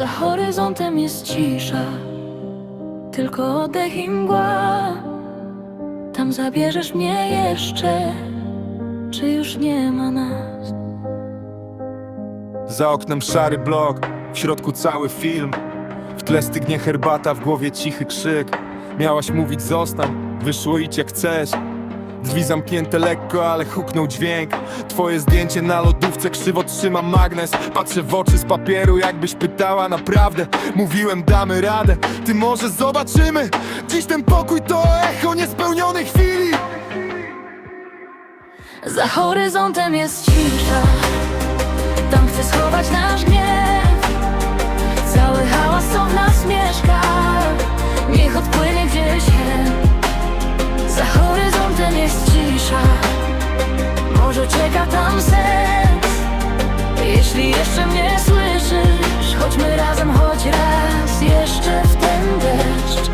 horyzontem jest cisza, tylko oddech i mgła. Tam zabierzesz mnie jeszcze, czy już nie ma nas? Za oknem szary blok, w środku cały film W tle stygnie herbata, w głowie cichy krzyk Miałaś mówić zostań, wyszło idź jak chcesz Drzwi zamknięte lekko, ale huknął dźwięk. Twoje zdjęcie na lodówce, krzywo trzymam magnes. Patrzę w oczy z papieru, jakbyś pytała naprawdę. Mówiłem damy radę, ty może zobaczymy. Dziś ten pokój to echo niespełnionej chwili. Za horyzontem jest cisza, tam chcę schować nasz Jeśli jeszcze mnie słyszysz, chodźmy razem choć raz jeszcze w ten deszcz.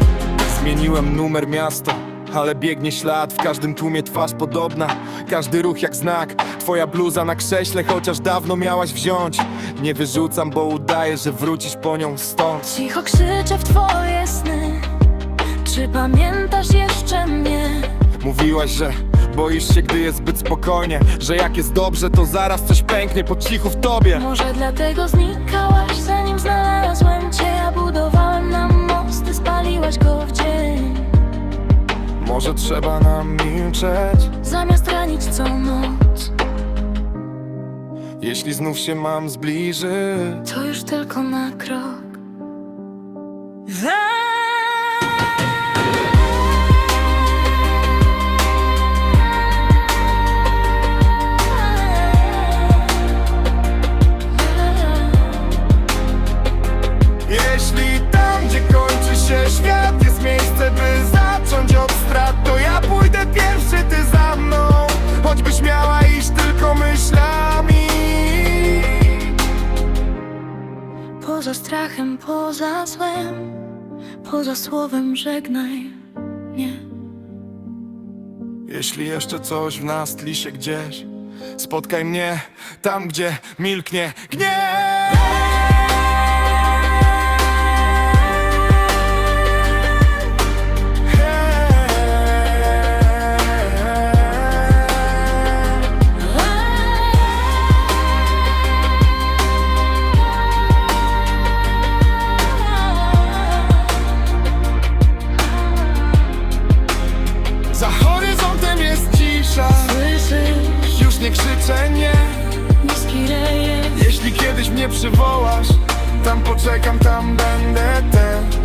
Zmieniłem numer miasto, ale biegnie ślad W każdym tłumie twarz podobna, każdy ruch jak znak Twoja bluza na krześle, chociaż dawno miałaś wziąć Nie wyrzucam, bo udaję, że wrócisz po nią stąd Cicho krzyczę w twoje sny Czy pamiętasz jeszcze mnie? Mówiłaś, że boisz się, gdy jest zbyt spokojnie Że jak jest dobrze, to zaraz coś pęknie po cichu w tobie. Może dlatego znikałaś zanim znalazłem cię. Ja budowałem nam mosty, spaliłaś go w dzień. Może trzeba nam milczeć? Zamiast ranić co noc. Jeśli znów się mam zbliżyć. To już tylko na krok Poza złem Poza słowem żegnaj mnie. Jeśli jeszcze coś w nas tli się gdzieś Spotkaj mnie tam, gdzie milknie gniew nie. Krzyczę nie Jeśli kiedyś mnie przywołasz Tam poczekam, tam będę ten